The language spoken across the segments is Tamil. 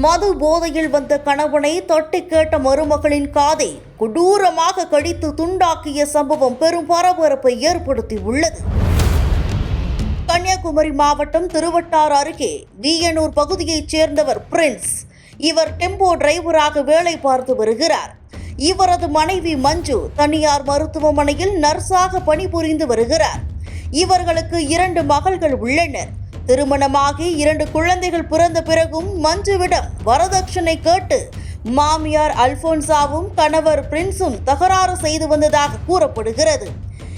மது போதையில் வந்த கணவனை தொட்டி கேட்ட மருமகளின் காதை கொடூரமாக கடித்து துண்டாக்கிய சம்பவம் பெரும் பரபரப்பை ஏற்படுத்தி உள்ளது கன்னியாகுமரி மாவட்டம் திருவட்டார் அருகே வீயனூர் பகுதியைச் சேர்ந்தவர் பிரின்ஸ். இவர் டெம்போ டிரைவராக வேலை பார்த்து வருகிறார். இவரது மனைவி மஞ்சு தனியார் மருத்துவமனையில் நர்ஸாக பணிபுரிந்து வருகிறார். இவர்களுக்கு இரண்டு மகள்கள் உள்ளனர். திருமணமாகி இரண்டு குழந்தைகள் பிறந்த பிறகும் மஞ்சுவிடம் வரதட்சணை கேட்டு மாமியார் அல்போன்சாவும் கணவர் பிரின்ஸும் தகராறு செய்து வந்ததாக கூறப்படுகிறது.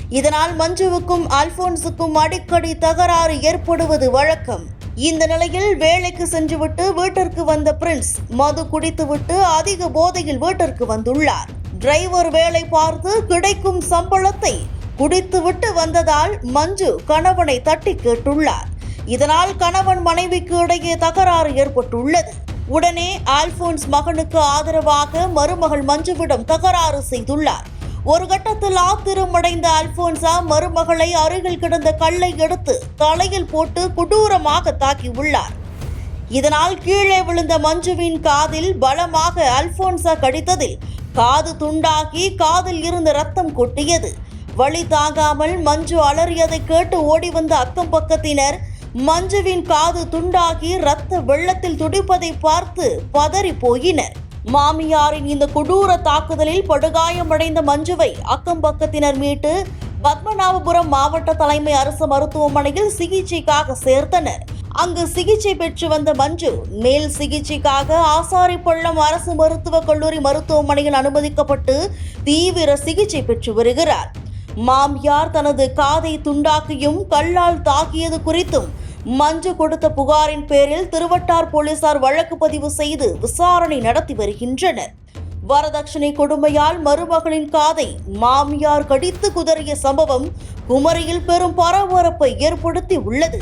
இதனால் மஞ்சுவுக்கும் அல்போன்ஸுக்கும் அடிக்கடி தகராறு ஏற்படுவது வழக்கம். இந்த நிலையில் வேலைக்கு சென்றுவிட்டு வீட்டிற்கு வந்த பிரின்ஸ் மது குடித்துவிட்டு அதிக போதையில் வீட்டிற்கு வந்துள்ளார். டிரைவர் வேலை பார்த்து கிடைக்கும் சம்பளத்தை குடித்துவிட்டு வந்ததால் மஞ்சு கணவனை தட்டி கேட்டுள்ளார். இதனால் கணவன் மனைவிக்கு இடையே தகராறு ஏற்பட்டுள்ளது. உடனே ஆல்போன்ஸ் மகனுக்கு ஆதரவாக மருமகள் மஞ்சுவிடம் தகராறு செய்துள்ளார். ஒரு கட்டத்தில் ஆத்திரமடைந்த அல்போன்சா மருமகளை அருகில் கிடந்த கல்லை எடுத்து தலையில் போட்டு கொடூரமாக தாக்கியுள்ளார். இதனால் கீழே விழுந்த மஞ்சுவின் காதில் பலமாக அல்போன்சா கடித்ததில் காது துண்டாகி காதில் இருந்து ரத்தம் கொட்டியது. வழி தாங்காமல் மஞ்சு அலறியதை கேட்டு ஓடி வந்த அக்கம் பக்கத்தினர் மஞ்சுவின் காது துண்டாகி ரத்த வெள்ளத்தில் துடிப்பதை பார்த்து பதறி போயினர். மாமியாரின் இந்த கொடூர தாக்குதலில் படுகாயமடைந்த மஞ்சுவை அக்கம் பக்கத்தினர் மீட்டு பத்மநாபபுரம் மாவட்ட தலைமை அரசு மருத்துவமனையில் சிகிச்சைக்காக சேர்த்தனர். அங்கு சிகிச்சை பெற்று வந்த மஞ்சு மேல் சிகிச்சைக்காக ஆசாரிப்பள்ளம் அரசு மருத்துவக் கல்லூரி மருத்துவமனையில் அனுமதிக்கப்பட்டு தீவிர சிகிச்சை பெற்று வருகிறார். மாமியார் தனது காதை துண்டாக்கியும் கல்லால் தாக்கியது குறித்தும் மஞ்சு கொடுத்த புகாரின் பேரில் திருவட்டார் போலீசார் வழக்கு பதிவு செய்து விசாரணை நடத்தி வருகின்றனர். வரதட்சணை கொடுமையால் மருமகளின் காதை மாமியார் கடித்து குதறிய சம்பவம் குமரியில் பெரும் பரபரப்பை ஏற்படுத்தி உள்ளது.